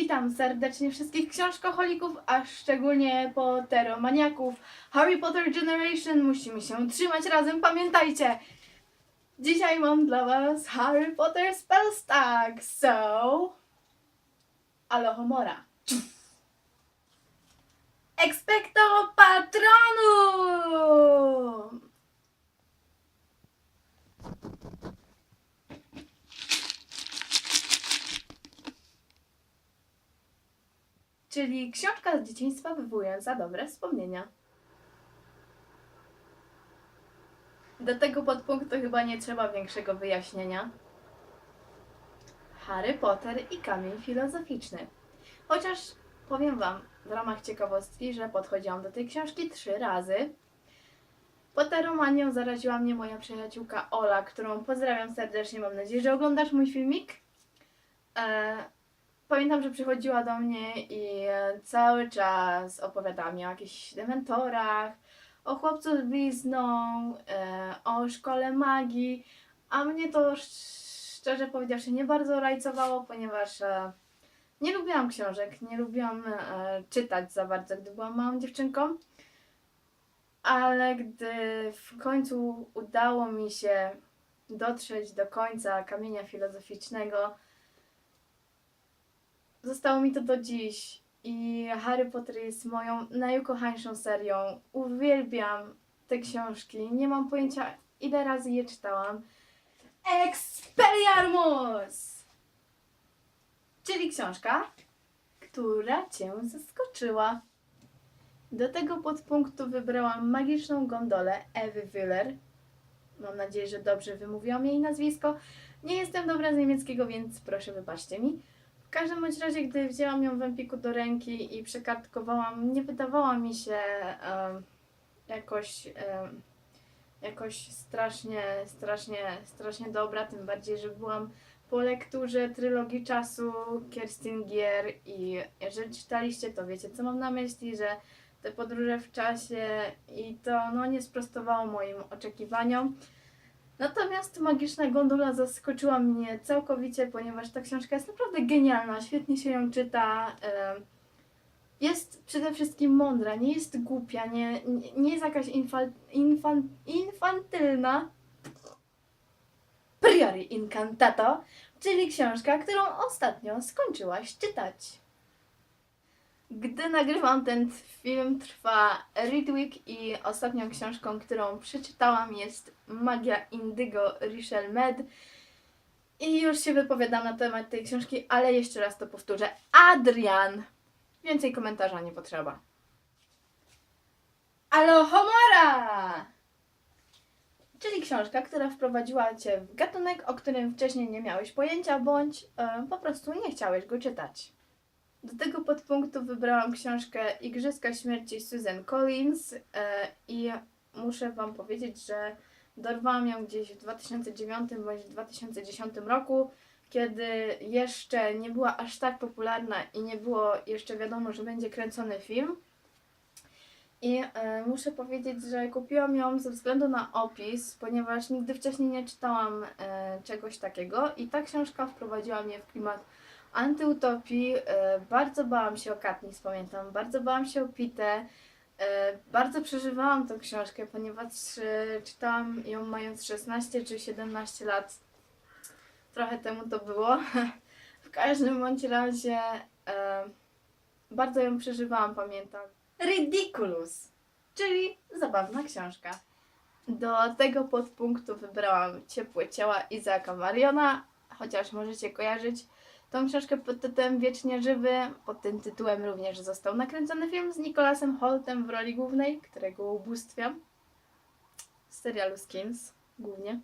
Witam serdecznie wszystkich książkoholików, a szczególnie potteromaniaków. Harry Potter Generation musimy się trzymać razem, pamiętajcie! Dzisiaj mam dla was Harry Potter Spell Stack, so... Alohomora. Expecto Książka z dzieciństwa wywołująca dobre wspomnienia. Do tego podpunktu chyba nie trzeba większego wyjaśnienia. Harry Potter i kamień filozoficzny. Chociaż powiem Wam w ramach ciekawostki, że podchodziłam do tej książki trzy razy. Potteromanią zaraziła mnie moja przyjaciółka Ola, którą pozdrawiam serdecznie. Mam nadzieję, że oglądasz mój filmik. E, pamiętam, że przychodziła do mnie i e, cały czas opowiadała mi o jakichś dementorach, o chłopcu z blizną, e, o szkole magii, a mnie to sz- szczerze powiedziawszy nie bardzo rajcowało, ponieważ e, nie lubiłam książek, nie lubiłam czytać za bardzo, gdy byłam małą dziewczynką. Ale gdy w końcu udało mi się dotrzeć do końca kamienia filozoficznego, Zostało mi to do dziś i Harry Potter jest moją najukochańszą serią. Uwielbiam te książki. Nie mam pojęcia, ile razy je czytałam. Expelliarmus! Czyli książka, która Cię zaskoczyła. Do tego podpunktu wybrałam magiczną gondolę Ewy Willer. Mam nadzieję, że dobrze wymówiłam jej nazwisko. Nie jestem dobra z niemieckiego, więc proszę wybaczcie mi. W każdym bądź razie, gdy wzięłam ją w Empiku do ręki i przekartkowałam, nie wydawała mi się em, jakoś, em, jakoś strasznie, strasznie, strasznie dobra, tym bardziej, że byłam po lekturze trylogii czasu Kirstin Gier i jeżeli czytaliście, to wiecie, co mam na myśli, że te podróże w czasie i to no, nie sprostowało moim oczekiwaniom. Natomiast Magiczna Gondola zaskoczyła mnie całkowicie, ponieważ ta książka jest naprawdę genialna, świetnie się ją czyta. Jest przede wszystkim mądra, nie jest głupia, nie- nie jest jakaś infal, infan, infantylna. Priori Incantato, czyli książka, którą ostatnio skończyłaś czytać. Gdy nagrywam ten film, trwa Read Week i ostatnią książką, którą przeczytałam jest Magia Indygo Richel Med. I już się wypowiadam na temat tej książki, ale jeszcze raz to powtórzę. Adrian! Więcej komentarza nie potrzeba. Alohomora! Czyli książka, która wprowadziła Cię w gatunek, o którym wcześniej nie miałeś pojęcia, bądź e, po prostu nie chciałeś go czytać. Do tego podpunktu wybrałam książkę Igrzyska Śmierci Susan Collins e, i muszę Wam powiedzieć, że dorwałam ją gdzieś w 2009 bądź 2010 roku, kiedy jeszcze nie była aż tak popularna i nie było jeszcze wiadomo, że będzie kręcony film. I e, muszę powiedzieć, że kupiłam ją ze względu na opis, ponieważ nigdy wcześniej nie czytałam e, czegoś takiego i ta książka wprowadziła mnie w klimat antyutopii. E, bardzo bałam się o Katniss, pamiętam. Bardzo bałam się o Pitę. E, bardzo przeżywałam tą książkę, ponieważ e, czytałam ją mając 16 czy 17 lat. Trochę temu to było. w każdym bądź razie bardzo ją przeżywałam, pamiętam. Ridiculous, czyli zabawna książka. Do tego podpunktu wybrałam Ciepłe ciała Izaaka Mariona, chociaż możecie kojarzyć tą książkę pod tytułem Wiecznie Żywy. Pod tym tytułem również został nakręcony film z Nicholasem Holtem w roli głównej, którego ubóstwiam. Z serialu Skins głównie.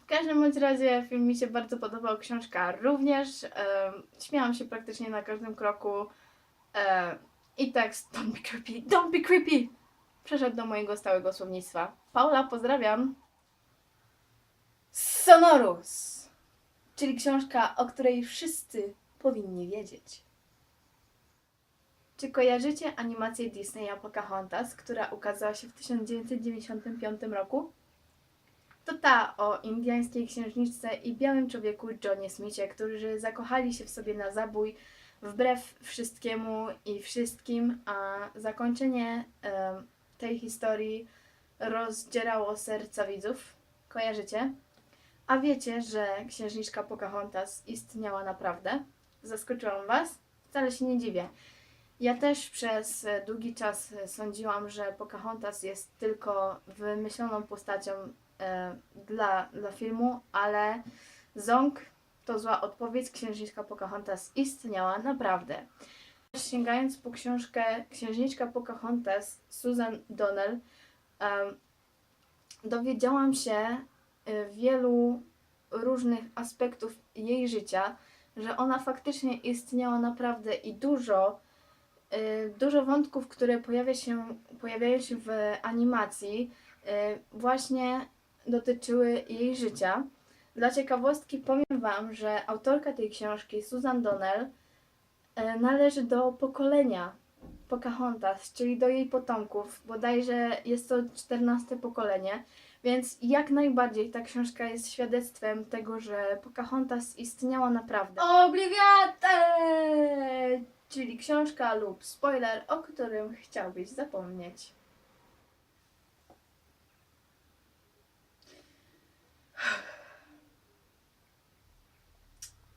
W każdym bądź razie film mi się bardzo podobał, książka również. Śmiałam się praktycznie na każdym kroku. I tekst Don't be creepy, don't be creepy! Przeszedł do mojego stałego słownictwa. Paula, pozdrawiam. Sonorus! Czyli książka, o której wszyscy powinni wiedzieć. Czy kojarzycie animację Disneya Pocahontas, która ukazała się w 1995 roku? To ta o indyjskiej księżniczce i białym człowieku Johnie Smithie, którzy zakochali się w sobie na zabój wbrew wszystkiemu i wszystkim, a zakończenie em, tej historii rozdzierało serca widzów. Kojarzycie? A wiecie, że księżniczka Pocahontas istniała naprawdę? Zaskoczyłam Was? Wcale się nie dziwię. Ja też przez e, długi czas e, sądziłam, że Pocahontas jest tylko wymyśloną postacią e, dla, dla filmu, ale Ząg to zła odpowiedź. Księżniczka Pocahontas istniała naprawdę. Sięgając po książkę Księżniczka Pocahontas Susan Donnell, em, dowiedziałam się e, wielu różnych aspektów jej życia, że ona faktycznie istniała naprawdę i dużo, y, dużo wątków, które pojawia się, pojawiają się w animacji, y, właśnie dotyczyły jej życia. Dla ciekawostki powiem Wam, że autorka tej książki, Susan Donnell, y, należy do pokolenia Pocahontas, czyli do jej potomków. Bodajże jest to 14 pokolenie. Więc jak najbardziej ta książka jest świadectwem tego, że Pocahontas istniała naprawdę. Obliviate! Czyli książka lub spoiler, o którym chciałbyś zapomnieć.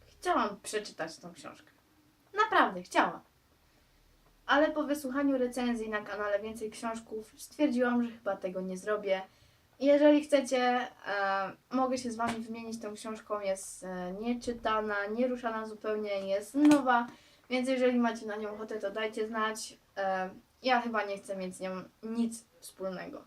Chciałam przeczytać tą książkę. Naprawdę, chciałam. Ale po wysłuchaniu recenzji na kanale Więcej Książków stwierdziłam, że chyba tego nie zrobię. Jeżeli chcecie, e, mogę się z Wami wymienić tą książką. Jest e, nieczytana, nieruszana zupełnie, jest nowa, więc jeżeli macie na nią ochotę, to dajcie znać. E, ja chyba nie chcę mieć z nią nic wspólnego.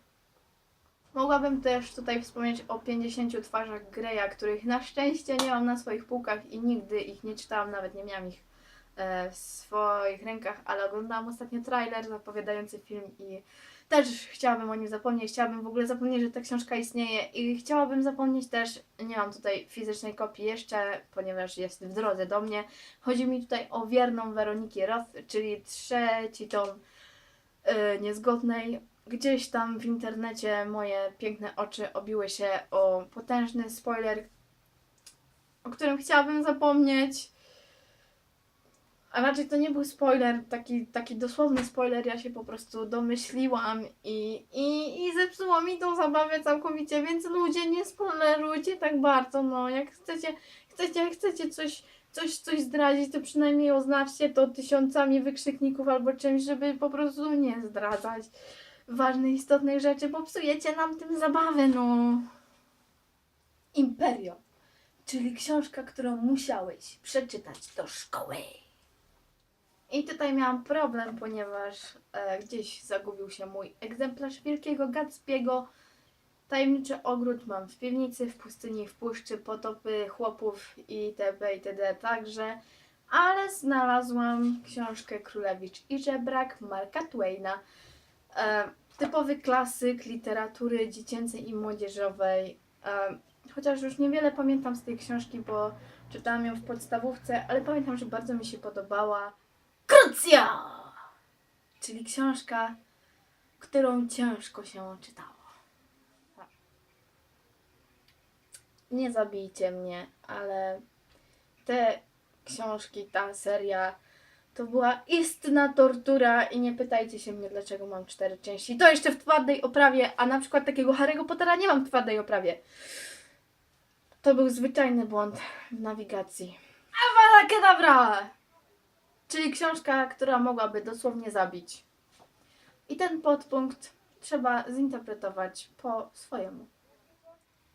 Mogłabym też tutaj wspomnieć o 50 twarzach Greya, których na szczęście nie mam na swoich półkach i nigdy ich nie czytałam, nawet nie miałam ich w swoich rękach, ale oglądałam ostatnio trailer zapowiadający film i też chciałabym o nim zapomnieć, chciałabym w ogóle zapomnieć, że ta książka istnieje i chciałabym zapomnieć też, nie mam tutaj fizycznej kopii jeszcze, ponieważ jest w drodze do mnie. Chodzi mi tutaj o wierną Weroniki Roth, czyli trzeci tom y, niezgodnej. Gdzieś tam w internecie moje piękne oczy obiły się o potężny spoiler, o którym chciałabym zapomnieć. A raczej to nie był spoiler, taki, taki dosłowny spoiler, ja się po prostu domyśliłam i, i, i zepsuło mi tą zabawę całkowicie, więc ludzie nie spoilerujcie tak bardzo, no jak chcecie, chcecie, chcecie coś, coś, coś zdradzić, to przynajmniej oznaczcie to tysiącami wykrzykników albo czymś, żeby po prostu nie zdradzać ważnych, istotnych rzeczy, bo psujecie nam tym zabawę, no. Imperium, czyli książka, którą musiałeś przeczytać do szkoły. I tutaj miałam problem, ponieważ e, gdzieś zagubił się mój egzemplarz Wielkiego Gatsby'ego. Tajemniczy ogród mam w piwnicy, w pustyni, w puszczy, potopy chłopów itp. itd. także. Ale znalazłam książkę Królewicz i Żebrak Marka Twaina. E, typowy klasyk literatury dziecięcej i młodzieżowej. E, chociaż już niewiele pamiętam z tej książki, bo czytałam ją w podstawówce, ale pamiętam, że bardzo mi się podobała. Krucja! Czyli książka, którą ciężko się czytało. Nie zabijcie mnie, ale te książki, ta seria to była istna tortura i nie pytajcie się mnie, dlaczego mam cztery części. To jeszcze w twardej oprawie, a na przykład takiego Harry'ego Pottera nie mam w twardej oprawie. To był zwyczajny błąd w nawigacji. Avada Kedavra! Czyli książka, która mogłaby dosłownie zabić. I ten podpunkt trzeba zinterpretować po swojemu.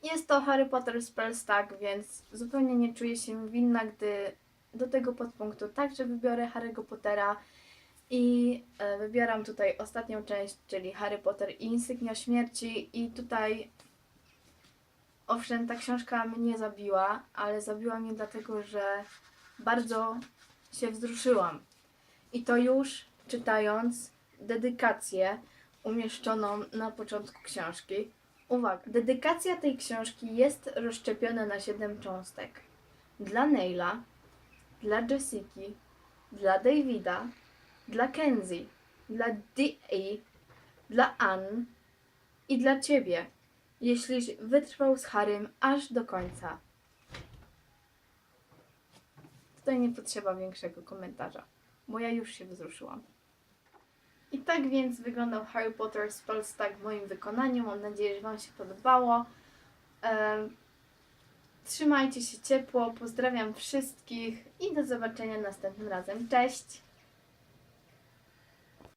Jest to Harry Potter Spells tak, więc zupełnie nie czuję się winna, gdy do tego podpunktu także wybiorę Harry'ego Pottera i e, wybieram tutaj ostatnią część, czyli Harry Potter i Insygnia Śmierci i tutaj owszem, ta książka mnie zabiła, ale zabiła mnie dlatego, że bardzo się wzruszyłam. I to już czytając dedykację umieszczoną na początku książki. Uwaga, dedykacja tej książki jest rozszczepiona na 7 cząstek. Dla Neila, dla Jessiki, dla Davida, dla Kenzie, dla Dee, dla Ann i dla Ciebie. jeśliś wytrwał z Harrym aż do końca. Tutaj nie potrzeba większego komentarza, bo ja już się wzruszyłam. I tak więc wyglądał Harry Potter Spells tak w moim wykonaniu. Mam nadzieję, że Wam się podobało. Em, Trzymajcie się ciepło, pozdrawiam wszystkich i do zobaczenia następnym razem. Cześć!